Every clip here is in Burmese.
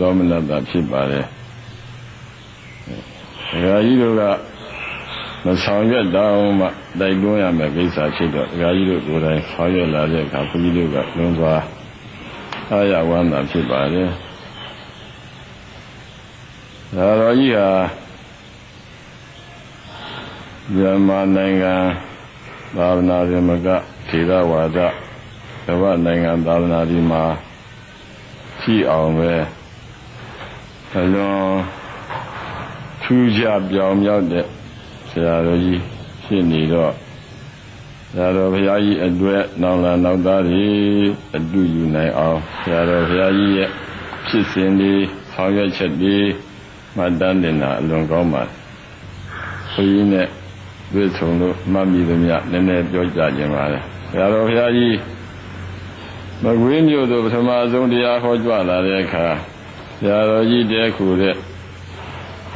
သောမနတဖြစ်ပါတယ်ဒကာကြီးတို့ကမဆောင်ရွက်တော့မှတိုက်တွန်းရမယ်ကိစ္စဖြစ်တော့ဒကာကြီးတို့ကိုယ်တိုင်ဆောင်ရွက်လာတဲ့အခါဘုန်းကြီးတို့ကလုံးစွာအားရဝမ်းသာဖြစ်ပါတယ်ဒါတော်ကြီးဟာမြန်မာနိုင်ငံသာဝနာရမကထေရဝါဒကမ္ဘာနိုင်ငံသာဝနာဒီမှာရှိအောင်ပဲ အလွန်ထူးခြားပြောင်မြောက်တဲ့ဆရာတော်ကြီးဖြစ်နေတော့ဆရာတော်ဘုရားကြီးအတွက်နောင်လာနောက်သားတွေအတူယူနိုင်အောင်ဆရာတော်ဘုရားကြီးရဲ့ဖြစ်စဉ်တွေဆောင်ရွက်ချက်တွေမှတ်တမ်းတင်တာအလွန်ကောင်းပါတယ်။ဘုရားနဲ့တွေ့ဆုံလို့မှတ်မိသမျှနည်းနည်းပြောကြခြင်းပါလေ။ဆရာတော်ဘုရားကြီးမကွေးမြို့သို့ပထမဆုံးတရားဟောကြွလာတဲ့အခါ ဆရာတော်ကြီးတဲခုတဲ့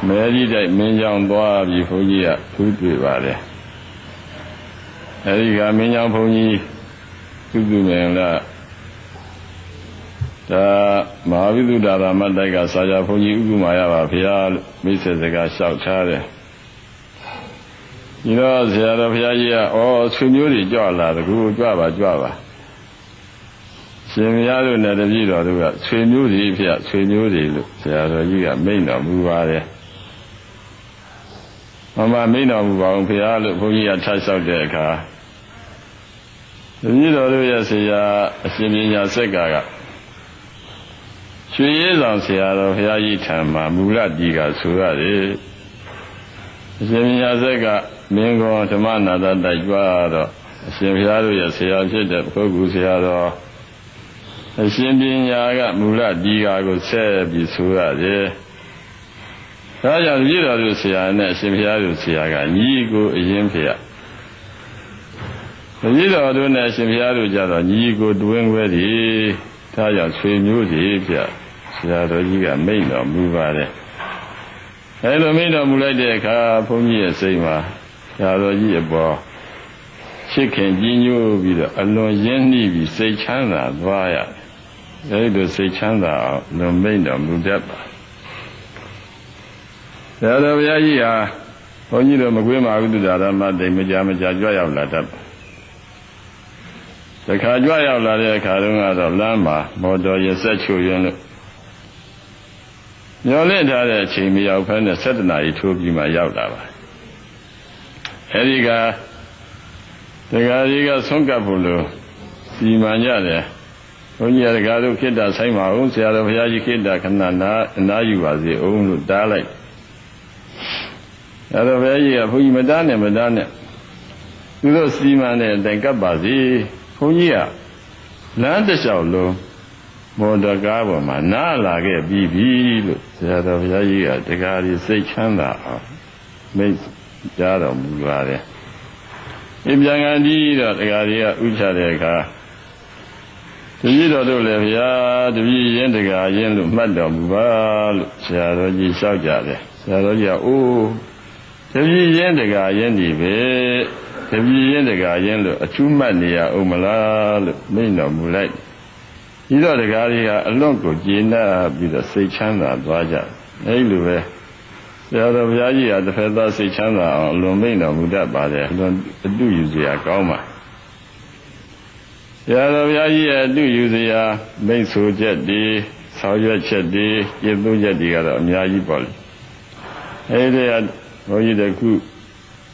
မဲကြီးတိုက်မင်းကြောင်သွားပြီးဘုန်းကြီးကထူးတွေ့ပါတယ်။အဲဒီကမင်းကြောင်ဘုန်းကြီးသူသူမင်လားဒါမဟာဝိသုဒ္ဓရာမတိုက်ကဆရာဘုန်းကြီးဥက္ကမာရပါဗျာလို့မိတ်ဆက်စကားလျှောက်ထားတယ်ဒီတော့ဆရာတော်ဘုရားကြီးကဩဆွေမျိုးတွေကြွလာတကူကြွပါကြွပါ ရှင်မရတို့နဲ့တပည့်တော်တို့ကဆွေမျိုးတွေဖြစ်ဆွေမျိုးတွေလို့ဆရာတော်ကြီးကမိန့်တော်မူပါတယ်မမမိန့်တော်မူပါအောင်ဘုရားလို့ဘုန်းကြီးကထပ်လျှောက်တဲ့အခါတပည့်တော်တို့ရဲ့ဆရာအရှင်ပညာစက်ကကရွှေရဲဆောင်ဆရာတော်ဘုရားကြီးထံမှာမူလတီကဆိုရတယ်အရှင်ပညာစက်ကမင်းကောဓမ္မနာတတိုက်ကြွတော့အရှင်ဘုရားတို့ရဲ့ဆရာဖြစ်တဲ့ပုဂ္ဂိုလ်ဆရာတော် အရှင်ပညာကမူလဒီဃာကိုဆက်ပြီးဆိုရတယ်။ဒါကြောင့်ပြည်တော်တို့ဆရာနဲ့အရှင်ဘုရားတို့ဆရာကညီကိုအရင်ဖေရ။ပြည်တော်တို့နဲ့အရှင်ဘုရားတို့ကြတော့ညီကိုတွင်ခွဲဒီဒါကြောင့်ဆွေမျိုးစီပြဆရာတော်ကြီးကမိန့်တော်မူပါတယ်။အဲလိုမိန့်တော်မူလိုက်တဲ့အခါဘုန်းကြီးရဲ့စိတ်မှာဆရာတော်ကြီးအပေါ်ချစ်ခင်ကြီးညို့ပြီးတော့အလွန်ရင်းနှီးပြီးစိတ်ချမ်းသာသွားရတယ်။ အဲဒီလိုစိတ်ချမ်းသာအောင်လွန်မိန်တော်မူတတ်ပါဆရာတော်ဘုရားကြီးဟာဘုန်းကြီးတို့မကွေးမှာဝိသုဒ္ဓရမတိတ်မကြမကြကြွရောက်လာတတ်ပါတခါကြွရောက်လာတဲ့အခါတုန်းကတော့လမ်းမှာမော်တော်ရဆက်ချွရင်းလို့ညော်လင့်ထားတဲ့အချိန်မရောက်ဖဲနဲ့7နာရီထိုးပြီးမှရောက်လာပါအဲဒီကတရားကြီးကဆုံးကပ်ဖို့လို့စီမံကြတယ် ဘုန်းကြီးကတို့ခိတ္တဆိုင်ပါအောင်ဆရာတော်ဘုရားကြီးခိတ္တခဏနာအနာယူပါစေအောင်လို့တားလိုက်ဆရာတော်ဘုရားကြီးကဘုန်းကြီးမတားနဲ့မတားနဲ့သူတို့စီမံတဲ့အတိုင်းကပ်ပါစေဘုန်းကြီးကလမ်းတစ်လျှောက်လုံးမော်တော်ကားပေါ်မှာနားလာခဲ့ပြီးပြီလို့ဆရာတော်ဘုရားကြီးကတရားကြီးစိတ်ချမ်းသာအောင်မိတ်ကြားတော်မူပါတယ်။ဒီပြန်ကန်ကြီးတော့တရားကြီးကဥချတဲ့အခါ တပည့်တော်တို့လည်းဗျာတပည့်ရင်တရားရင်လို့မှတ်တော်မူပါလို့ဆရာတော်ကြီးလျှောက်ကြတယ်။ဆရာတော်ကြီးကအိုးတပည့်ရင်တရားရင်ဒီပဲတပည့်ရင်တရားရင်လို့အချူးမှတ်နေရအောင်မလားလို့မိန့်တော်မူလိုက်။ဒီတော့တရားကြီးကအလွန်ကိုကျေနပ်ပြီးတော့စိတ်ချမ်းသာသွားကြတယ်။အဲဒီလိုပဲဆရာတော်ဘုရားကြီးကတစ်ဖက်သားစိတ်ချမ်းသာအောင်အလွန်မိန့်တော်မူတတ်ပါတယ်အလွန်အတုယူစရာကောင်းပါ ဆရာတော်ဘုရားကြီးရဲ့အတုယူစရာမိတ်ဆိုချက်တွေဆောင်ရွက်ချက်တွေပြည့်သုံးချက်တွေကတော့အများကြီးပေါ့လေအဲဒီကဘုန်းကြီးတခု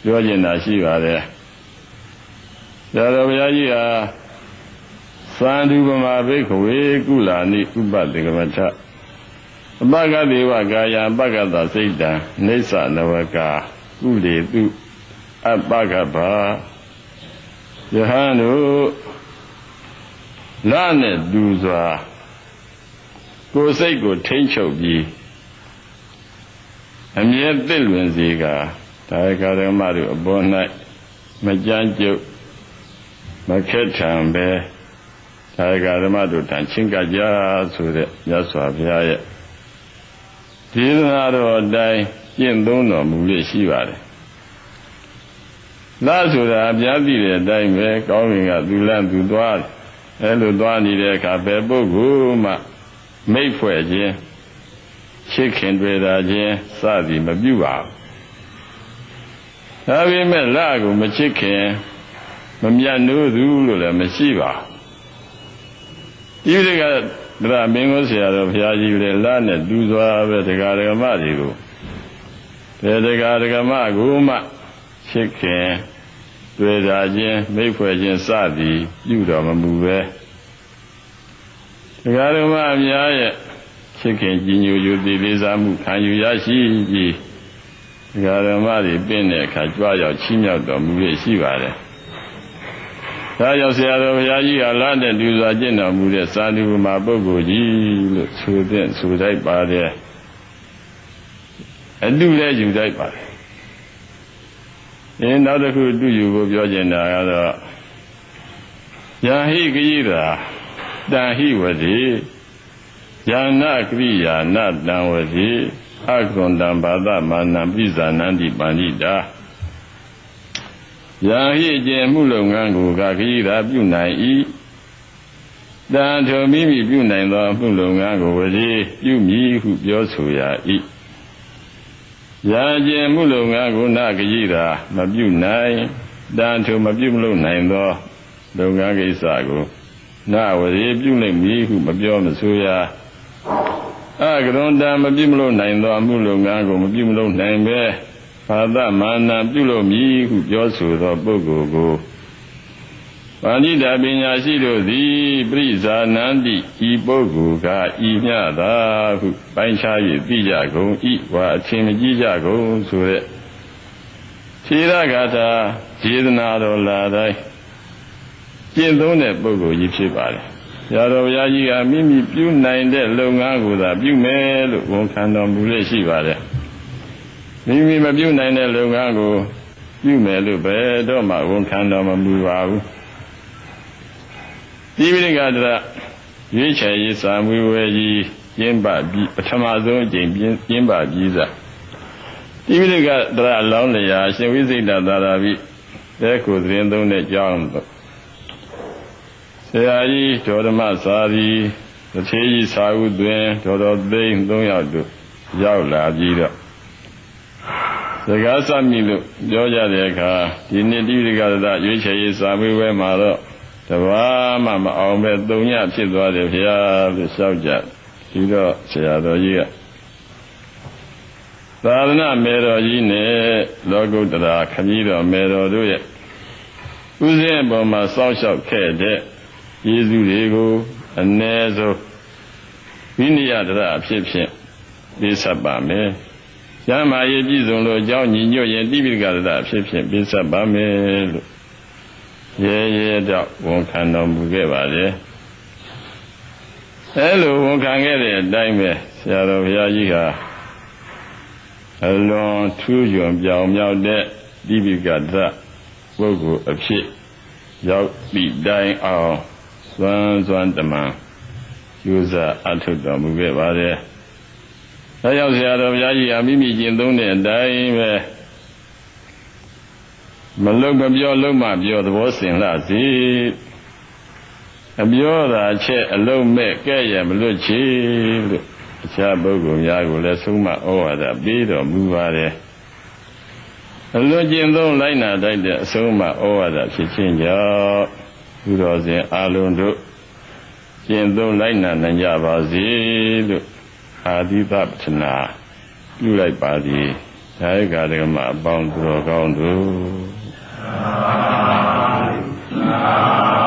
ပြောကျင်တာရှိပါတယ်ဆရာတော်ဘုရားကြီးဟာသံဓုပမာဘိက္ခဝေကုလာနိဥပတေကမထအပကတိဝကာယအပကတစိတ်တံနေသနဝကာကုလေတုအပကဘာယဟန်တို့ လာနဲ့ဒူစွာကိုယ်စိတ်ကိုထိမ့်ချုပ်ပြီးအမြဲသစ်လွင်စေကဒါကဓမ္မတို့အပေါ်၌မကြမ်းကြုတ်မခက်ထံပဲဒါကဓမ္မတို့တန်ချင်းကကြဆိုတဲ့မြတ်စွာဘုရားရဲ့ဒေသနာတော်အတိုင်းကျင့်သုံးတော်မူလို့ရှိပါတယ်။လာဆိုတာအပြားသိတဲ့အတိုင်းပဲကောင်းကင်ကသူလန့်သူသွား အဲလိုသွားနေတဲ့အခါဘယ်ပုဂ္ဂိုလ်မှမိတ်ဖွဲ့ခြင်းချစ်ခင်တွေ့တာချင်းစသည်မပြုပါဘူးဒါပေမဲ့လကိုမချစ်ခင်မမြတ်နိုးသူလို့လည်းမရှိပါဘူးဒီကဒရာမင်းကိုဆရာတော်ဘုရားကြီးလည်းလနဲ့တူစွာပဲတရားဓမ္မတွေကိုဘယ်တရားဓမ္မကိုမှချစ်ခင် တွေ့တာချင်းမိတ်ဖွဲ့ချင်းစသည်ပြုတော်မမူပဲတရားဓမ္မအများရဲ့ချစ်ခင်ကြည်ညိုယူတည်လေးစားမှုခံယူရရှိပြီးတရားဓမ္မတွေပြင့်တဲ့အခါကြွားရောက်ချီးမြှောက်တော်မူရရှိပါတယ်။ဒါကြောင့်ဆရာတော်ဘုရားကြီးကလမ်းတဲ့ဒူစွာကျင့်တော်မူတဲ့သာဓုမာပုဂ္ဂိုလ်ကြီးလို့ဆိုတဲ့ဆိုတိုက်ပါတယ်။အတုလည်းယူတိုက်ပါတယ်။ ဒီနောက်တစ်ခုအတုယူကိုပြောချင်တာကတော့ယာဟိကိရာတန်ဟိဝတိယာနာကရိယာနတံဝတိအကွန်တံဘာဒမာနံပိဇာနန္တိပန္တိတာယာဟိကျေမှုလုပ်ငန်းကိုကခရီးသာပြုနိုင်၏တန်ထိုမိမိပြုနိုင်သောမှုလုပ်ငန်းကိုဝတိပြုမည်ဟုပြောဆိုရ၏ ယာကျေမှုလုပ်ငန်းကိုနခရီးသာမပြုနိုင်တန်ထိုမပြုမလုပ်နိုင်သောလုပ်ငန်းကိစ္စကိုနဝတိပြုနိုင်မည်ဟုမပြောမဆိုရအကရွန်တံမပြုမလို့နိုင်သောအမှုလုပ်ငန်းကိုမပြုမလို့နိုင်ပဲဘာသမန္နာပြုလို့မည်ဟုပြောဆိုသောပုဂ္ဂိုလ်ကို ပါဠိတာပညာရှိတို့သည်ပြိဇာနန္တိဤပုဂ္ဂိုလ်ကဤမြသာဟုပိုင်းခြား၍သိကြကုန်ဤဝါအချင်းမကြီးကြကုန်ဆိုတဲ့ခြေရဂါထာခြေသနာတော်လာတိုင်းကျင့်သုံးတဲ့ပုဂ္ဂိုလ်ကြီးဖြစ်ပါတယ်ဆရာတော်ဘုရားကြီးကမိမိပြုနိုင်တဲ့လုပ်ငန်းကိုသာပြုမယ်လို့ဝန်ခံတော်မူလို့ရှိပါတယ်မိမိမပြုနိုင်တဲ့လုပ်ငန်းကိုပြုမယ်လို့ဘယ်တော့မှဝန်ခံတော်မမူပါဘူး ဒီပိဋကတရရွေးချယ်ရေးစာမွေးဝဲကြီးကျင်းပပြီးပထမဆုံးအကြိမ်ကျင်းပပြီးစားဒီပိဋကတရအလောင်းလျာရှင်ဝိစိတ်တသာရာပိတဲ့ကိုသတင်းသုံးတဲ့ကြောင်းဆရာကြီးဒေါ်ဓမ္မစာရီတစ်သေးကြီးစာဥသွင်းဒေါ်တော်သိန်း၃ယောက်တို့ရောက်လာပြီးတော့စကားစမိလို့ပြောကြတဲ့အခါဒီနေ့တိရိကရတရွေးချယ်ရေးစာမေးပွဲမှာတော့ တဘာမှမအောင်ပဲသုံးညဖြစ်သွားတယ်ဗျာလို့ရှောက်ကြပြီးတော့ဆရာတော်ကြီးကသာသနာမေတော်ကြီးနဲ့လောကုတ္တရာခမည်းတော်မေတော်တို့ရဲ့ဥစဉ်အပေါ်မှာစောင့်ရှောက်ခဲ့တဲ့ကျေးဇူးတွေကိုအ ਨੇ ဆုံးဝိနည်းတရအဖြစ်ဖြင့်ပေးဆက်ပါမယ်။ကျမ်းမာရေးပြည့်စုံလို့အကြောင်းညီညွတ်ရင်တိပိကရတအဖြစ်ဖြင့်ပေးဆက်ပါမယ်လို့ ရဲရဲတော့ဝန်ခံတော်မူခဲ့ပါလေ။အဲလိုဝန်ခံခဲ့တဲ့အတိုင်းပဲဆရာတော်ဘုရားကြီးကအလွန်ထူးချွန်ပြောင်မြောက်တဲ့တိပိကရပုဂ္ဂိုလ်အဖြစ်ရောက်ပြီးတိုင်းအောင်စွမ်းစွမ်းတမန်ယူဇအထုတော်မူခဲ့ပါတယ်။ဒါကြောင့်ဆရာတော်ဘုရားကြီးအမိမိကျင့်သုံးတဲ့အတိုင်းပဲ မလုံမပြောလုံးမပြောသဘောစင်လှစီအပြောတာချက်အလုံးမဲ့ကဲ့ရဲ့မလွတ်ချေလို့အခြားပုဂ္ဂိုလ်များကိုလည်းဆုံးမဩဝါဒပေးတော်မူပါတယ်။အလွန်ကျင့်သုံးလိုက်နာတတ်တဲ့အဆုံးမဩဝါဒဖြစ်ခြင်းကြောင့်သူတော်စင်အလုံးတို့ကျင့်သုံးလိုက်နာနိုင်ကြပါစေလို့အာသီသပထနာပြုလိုက်ပါသည်ဒါယကဓမ္မအပေါင်းသူတော်ကောင်းတို့ သာသာ